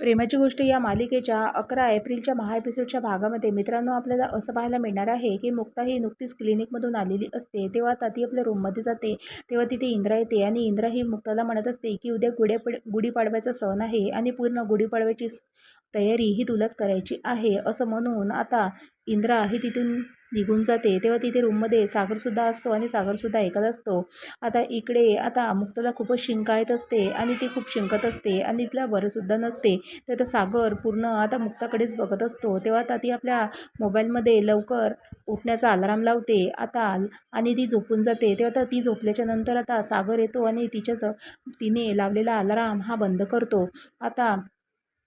प्रेमाची गोष्ट या मालिकेच्या अकरा एप्रिलच्या महा एपिसोडच्या भागामध्ये मित्रांनो आपल्याला असं पाहायला मिळणार आहे की मुक्ता ही नुकतीच क्लिनिकमधून आलेली असते. तेव्हा आता ती आपल्या रूममध्ये जाते. तेव्हा तिथे इंद्रा येते आणि इंद्रा ही मुक्ताला म्हणत असते की उद्या गुढ्या गुढीपाडव्याचा सण आहे आणि पूर्ण गुढीपाडव्याची तयारी ही तुलाच करायची आहे असं म्हणून आता इंद्रा ही तिथून निघून जाते. तेव्हा तिथे रूममध्ये सागरसुद्धा असतो आणि सागरसुद्धा ऐकत असतो. आता इकडे आता मुक्ताला खूपच शिंका येत असते आणि ती खूप शिंकत असते आणि तिला बरंसुद्धा नसते. तर आता सागर पूर्ण आता मुक्ताकडेच बघत असतो. तेव्हा आता ती आपल्या मोबाईलमध्ये लवकर उठण्याचा अलाराम लावते. आता आणि ती झोपून जाते. तेव्हा आता ती झोपल्याच्या नंतर आता सागर येतो आणि तिच्या ज तिने लावलेला अलाराम हा बंद करतो. आता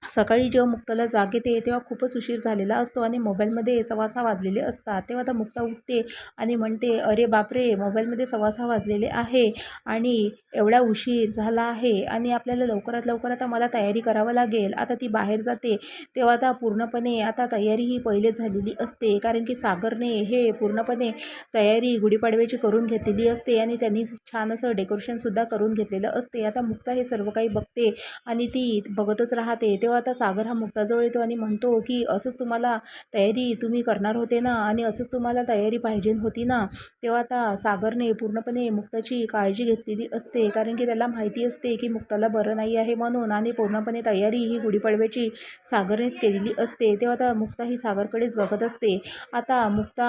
सकाळी जेव्हा मुक्ताला जाग येते तेव्हा खूपच उशीर झालेला असतो आणि मोबाईलमध्ये सव्वा सहा वाजलेले असतात. तेव्हा आता मुक्ता उठते आणि म्हणते अरे बापरे मोबाईलमध्ये सव्वा सहा वाजलेले आहे आणि एवढा उशीर झाला आहे आणि आपल्याला लवकरात लवकर आता मला तयारी करावं लागेल. आता ती बाहेर जाते. तेव्हा आता पूर्णपणे आता तयारी ही पहिलेच झालेली असते. कारण की सागरने हे पूर्णपणे तयारी गुढीपाडव्याची करून घेतलेली असते आणि त्यांनी छान असं डेकोरेशनसुद्धा करून घेतलेलं असते. आता मुक्ता हे सर्व काही बघते आणि ती बघतच राहते. तेव्हा आता सागर हा मुक्ताजवळ येतो आणि म्हणतो की असंच तुम्हाला तयारी तुम्ही करणार होते ना आणि असंच तुम्हाला तयारी पाहिजे होती ना तेव्हा आता सागरने पूर्णपणे मुक्ताची काळजी घेतलेली असते. कारण की त्याला माहिती असते की मुक्ताला बरं नाही आहे म्हणून आणि पूर्णपणे तयारी ही गुढीपाडव्याची सागरनेच केलेली असते. तेव्हा आता मुक्ता ही सागरकडेच बघत असते. आता मुक्ता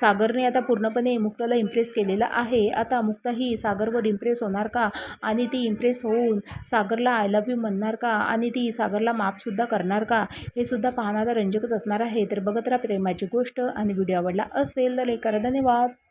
सागरने आता पूर्णपणे मुक्ताला इम्प्रेस केलेला आहे. आता मुक्ता ही सागरवर इम्प्रेस होणार का? आणि ती इम्प्रेस होऊन सागरला आय लव्ह यू म्हणणार का? आणि ती सागरला माफसुद्धा करणार का? हे सुद्धा पाहणारा रंजकच असणार आहे. तर बघत राहा प्रेमाची गोष्ट. आणि व्हिडिओ आवडला असेल तर एक करा. धन्यवाद.